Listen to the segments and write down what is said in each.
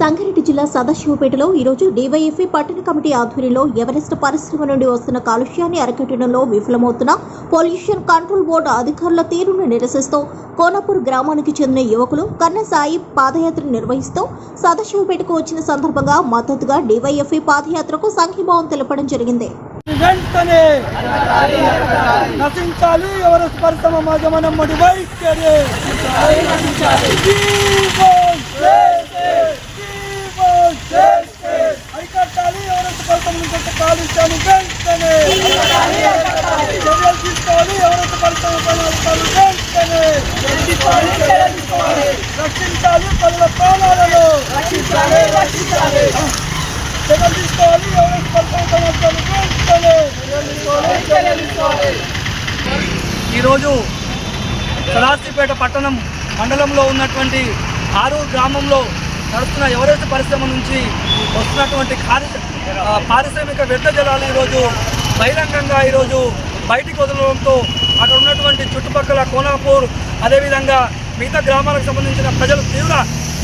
సంగారెడ్డి జిల్లా సదాశివపేటలో ఈరోజు డీవైఎఫ్ఐ పట్టణ కమిటీ ఆధ్వర్యంలో ఎవరెస్ట్ పరిశ్రమ నుండి వస్తున్న కాలుష్యాన్ని అరికట్టడంలో విఫలమవుతున్న పొల్యూషన్ కంట్రోల్ బోర్డు అధికారుల తీరును నిరసిస్తూ కోనపూర్ గ్రామానికి చెందిన యువకులు కన్నసాయి పాదయాత్ర నిర్వహిస్తూ సదాశివపేటకు వచ్చిన సందర్భంగా మద్దతుగా డీవైఎఫ్ఐ పాదయాత్రకు సంఘీభావం తెలపడం జరిగింది. వెంటనే నశించాలి ఎవరు స్పర్శమ మాధ్యమనం మడి నుంచి కాలుష్యాన్ని వెంటనే! చర్యలు తీసుకోవాలి ఎవరు స్పర్శమ పదార్థాలు వెంటనే! రక్షించాలి పనుల ప్రాణాలను! చర్యలు తీసుకోవాలి ఎవరు స్పర్శమ పదార్థాలు వెంటనే! ఈరోజు సదాశివపేట పట్టణం మండలంలో ఉన్నటువంటి ఆరూరు గ్రామంలో నడుస్తున్న ఎవరెస్ట్ పరిశ్రమ నుంచి వస్తున్నటువంటి కారి పారిశ్రామిక వ్యర్థ జలాలు ఈరోజు బహిరంగంగా ఈరోజు బయటికి వదలడంతో అక్కడ ఉన్నటువంటి చుట్టుపక్కల కోనాపూర్ అదేవిధంగా మిగతా గ్రామాలకు సంబంధించిన ప్రజలు తీవ్ర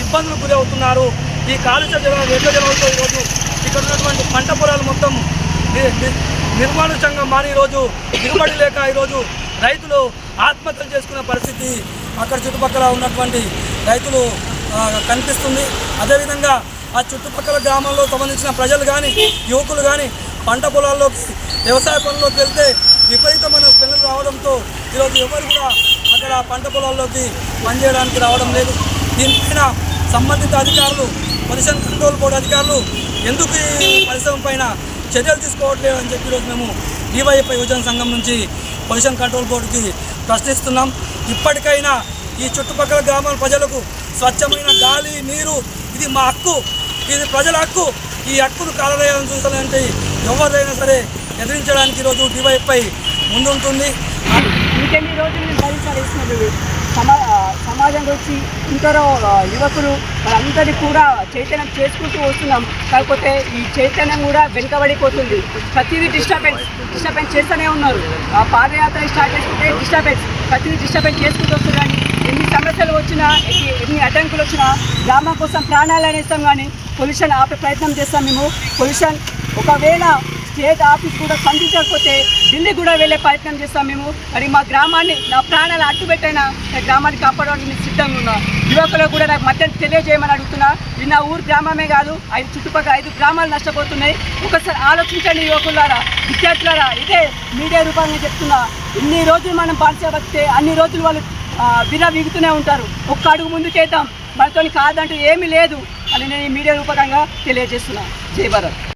ఇబ్బందులు గురవుతున్నారు. ఈ కాలుష్య జల వ్యర్థ జలాలతో ఈరోజు ఇక్కడ ఉన్నటువంటి పంట పొలాలు మొత్తం నిర్మానుషంగా మారి ఈరోజు దిగుబడి లేక ఈరోజు రైతులు ఆత్మహత్యలు చేసుకున్న పరిస్థితి అక్కడ చుట్టుపక్కల ఉన్నటువంటి రైతులు కనిపిస్తుంది. అదేవిధంగా ఆ చుట్టుపక్కల గ్రామాల్లో సంబంధించిన ప్రజలు కానీ యువకులు కానీ పంట పొలాల్లోకి వ్యవసాయ పనుల్లోకి వెళ్తే విపరీతమైన స్మెల్లు రావడంతో ఈరోజు ఎవరు కూడా అక్కడ పంట పొలాల్లోకి పనిచేయడానికి రావడం లేదు. దీనిపైన సంబంధిత అధికారులు పొల్యూషన్ కంట్రోల్ బోర్డు అధికారులు ఎందుకు ఈ పరిశ్రమ పైన చర్యలు తీసుకోవట్లేదు అని చెప్పి ఈరోజు మేము డివైఎఫ్ఐ యువజన సంఘం నుంచి పొల్యూషన్ కంట్రోల్ బోర్డుకి ప్రశ్నిస్తున్నాం. ఇప్పటికైనా ఈ చుట్టుపక్కల గ్రామాల ప్రజలకు స్వచ్ఛమైన గాలి నీరు ఇది మా హక్కు ఇది ప్రజల హక్కు. ఈ హక్కును కాలవేయాలని చూసాలంటే ఎవరైనా సరే ఎదిరించడానికి ఈరోజు డివైఎఫ్ఐ ముందుంటుంది. ఇంకెన్ని రోజులు భరించాల్సినది సమా సమాజం వచ్చి ఇంకరో యువకులు వాళ్ళందరినీ కూడా చైతన్యం చేసుకుంటూ వస్తున్నాం. కాకపోతే ఈ చైతన్యం కూడా వెనుకబడిపోతుంది. ప్రతిదీ డిస్టర్బెన్స్ డిస్టర్బెన్స్ చేస్తూనే ఉన్నారు. ఆ పాదయాత్ర స్టార్ట్ చేసుకుంటే డిస్టర్బెన్స్ ప్రతిదీ డిస్టర్బెన్స్ చేసుకుంటూ వస్తున్నారు ఎన్ని సమస్యలు వచ్చినా ఎన్ని ఎన్ని అడ్డంకులు వచ్చినా గ్రామం కోసం ప్రాణాలు అనేస్తాం కానీ పొల్యూషన్ ఆపే ప్రయత్నం చేస్తాం మేము. పొల్యూషన్ ఒకవేళ స్టేట్ ఆఫీస్ కూడా స్పందించకపోతే ఢిల్లీ కూడా వెళ్ళే ప్రయత్నం చేస్తాం మేము. మరి మా గ్రామాన్ని నా ప్రాణాలు అడ్డుపెట్టైనా నా గ్రామాన్ని కాపాడడానికి నేను సిద్ధంగా ఉన్నా. యువకులకు కూడా నాకు మద్దతు తెలియజేయమని అడుగుతున్నా. ఇది నా ఊరు గ్రామమే కాదు ఐదు చుట్టుపక్కల ఐదు గ్రామాలు నష్టపోతున్నాయి. ఒకసారి ఆలోచించండి యువకులారా విద్యార్థులారా ఇదే మీడియా రూపంగా చెప్తున్నా. ఇన్ని రోజులు మనం పాల్చబడితే అన్ని రోజులు వాళ్ళు విర విగుతూనే ఉంటారు. ఒక్క అడుగు ముందుకేద్దాం మనతో కాదంటూ ఏమీ లేదు అని నేను ఈ మీడియా రూపకంగా తెలియజేస్తున్నాను జై భారత్.